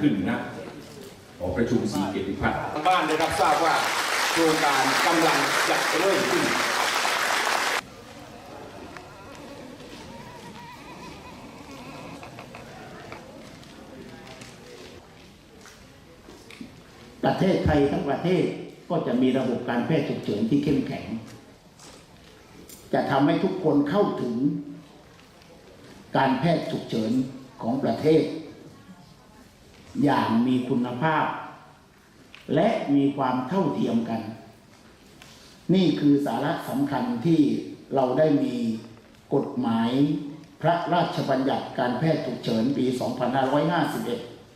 ขึ้นนะหอประชุมสีเกียรติพัฒน์ทางบ้านได้รับทราบว่าโครงการกำลังจะเริ่มขึ้น ประเทศไทยทั้งประเทศก็จะมีระบบการแพทย์ฉุกเฉินที่เข้มแข็ง จะทำให้ทุกคนเข้าถึงการแพทย์ฉุกเฉินของประเทศ อย่างมีคุณภาพ และมีความเท่าเทียมกัน นี่คือสาระสำคัญที่เราได้มีกฎหมายพระราชบัญญัติการแพทย์ฉุกเฉินปี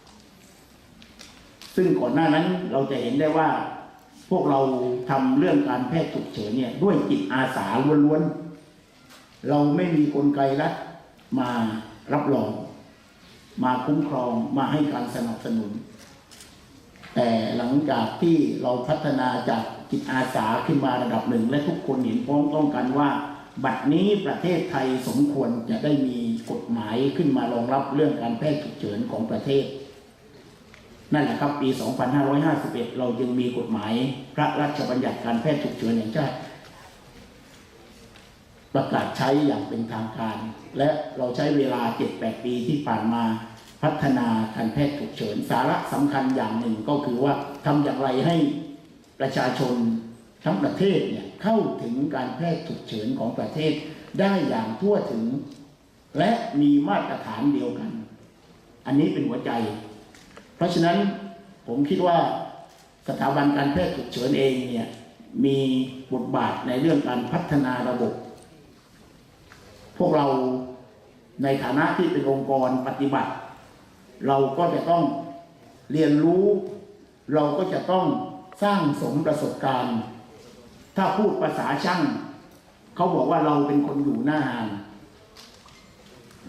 2551 ซึ่งก่อนหน้านั้นเราจะเห็นได้ว่าพวกเราทำเรื่องการแพทย์ฉุกเฉินเนี่ยด้วยจิตอาสาล้วนๆ เราไม่มีกลไกรัฐมารับรอง มาคุ้มครองมาให้การสนับสนุน แต่หลังจากที่เราพัฒนาจากจิตอาสาขึ้นมาระดับหนึ่ง และทุกคนเห็นพ้องต้องกันว่า บัดนี้ประเทศไทยสมควรจะได้มีกฎหมายขึ้นมารองรับเรื่องการแพทย์ฉุกเฉินของประเทศ นั่นแหละครับปี 2551 เราจึงมีกฎหมายพระราชบัญญัติการแพทย์ฉุกเฉินแห่งชาติ ประกาศใช้อย่างเป็นทางการ และเราใช้เวลา 7-8 ปีที่ผ่านมาพัฒนาการแพทย์ฉุกเฉินสาระสำคัญอย่างหนึ่งก็คือว่าทำอย่างไรให้ประชาชนทั้งประเทศเนี่ยเข้าถึงการแพทย์ฉุกเฉินของประเทศได้อย่างทั่วถึง และมีมาตรฐานเดียวกัน อันนี้เป็นหัวใจ เพราะฉะนั้นผมคิดว่าสถาบันการแพทย์ฉุกเฉินเองเนี่ยมีบทบาทในเรื่องการพัฒนาระบบ พวกเราในฐานะที่เป็นองค์กรปฏิบัติ เราก็จะต้องเรียนรู้ เราก็จะต้องสร้างสมประสบการณ์ ถ้าพูดภาษาช่างเขาบอกว่าเราเป็นคนอยู่หน้างาน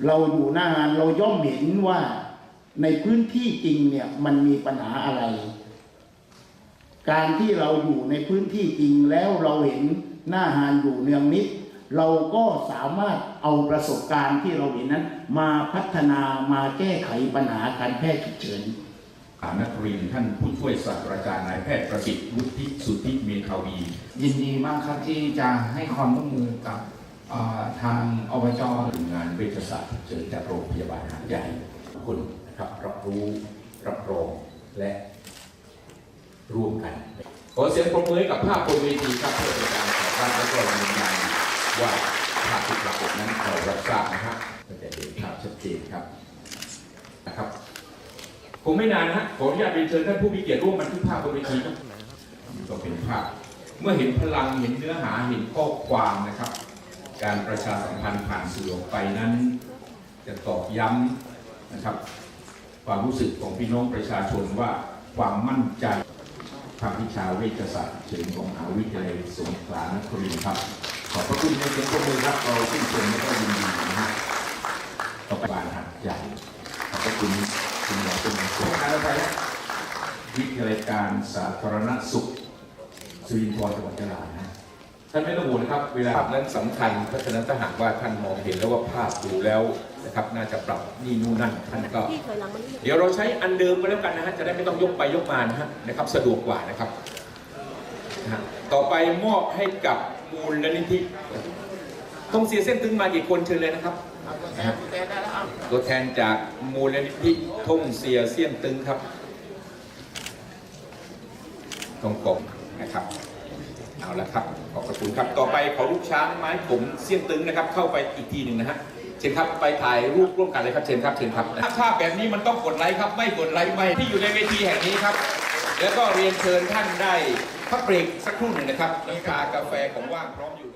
เราอยู่หน้างานเราย่อมเห็นว่าในพื้นที่จริงเนี่ยมันมีปัญหาอะไร การที่เราอยู่ในพื้นที่จริงแล้วเราเห็นหน้างานอยู่เนืองนิด เราก็สามารถเอาประสบการณ์ที่เราเห็นนั้น มาพัฒนามาแก้ไขปัญหาการแพทย์ฉุกเฉินฐานนักเรียนท่านผู้ช่วยศาสตราจารย์นายแพทย์ประสิทธิ์วุฒิสุทธิเมธาวี ยินดีมากครับที่จะให้ความร่วมมือกับทางอบจงานเวชศาสตร์เฉินจากโรงพยาบาลหาดใหญ่ทุกคนะครับรับรู้รับรองและร่วมกัน ขอเสียงปรบมือกับภาพบนเวทีครับเพื่อเป็นการขอรับและก็ยืนยัน ว่าภาพที่ปรากฏนั้นเรารับทราบนะฮะก็จะเห็นภาพชัดเจนครับนะครับคงไม่นานนะฮะขออนุญาตเรียนเชิญท่านผู้มีเกียรติร่วมบันทึกภาพบนเวทีครับนี่ก็เป็นภาพ เมื่อเห็นพลังเห็นเนื้อหาเห็นข้อความนะครับ การประชาสัมพันธ์ผ่านสื่อออกไปนั้น จะตอกย้ำนะครับ ความรู้สึกของพี่น้องประชาชนว่าความมั่นใจภาควิชาเวชศาสตร์เฉลิมของมหาวิทยาลัยสงขลานครินทร์ครับ ขอบพระคุณในเสียงปรบมือครับเราชื่นชมและก็ยินดีนะฮะต่อไปบานหัดใหญ่ขอบพระคุณคุณหมอคุณหมอสุขภาพไปนะวิทยาลัยการสาธารณสุขสุรินทร์จังหวัดยะลานะท่านไม่ต้องห่วงนะครับเวลานั้นสำคัญเพราะฉะนั้นถ้าหากว่าท่านมองเห็นแล้วว่าภาพดูแล้วนะครับน่าจะปรับนี่นู่นนั่นท่านก็ เดี๋ยวเราใช้อันเดิมก็แล้วกันนะฮะจะได้ไม่ต้องยกไปยกมานะฮะนะครับ สะดวกกว่านะครับ ต่อไปมอบให้กับ มูลนิธิต้องเสียเส้นตึงมากี่คนเชิญเลยนะครับนะฮะตัวแทนจากมูลนิธิทงเสียเสี้ยนตึงครับตรงกบนะครับ เอาละครับ ขอบพระคุณครับ ต่อไปขอลูกช้างไม้ผมเสี้ยนตึงนะครับ เข้าไปอีกทีหนึ่งนะฮะเชิญครับไปถ่ายรูปร่วมกันเลยครับเชิญครับเชิญครับถ้าภาพแบบนี้มันต้องกดไลค์ครับ ไม่กดไลค์ไม่ที่อยู่ในเวทีแห่งนี้ครับ แล้วก็เรียนเชิญท่านได้ พักเบรกสักครู่หนึ่งนะครับน้ำชากาแฟของว่างพร้อมอยู่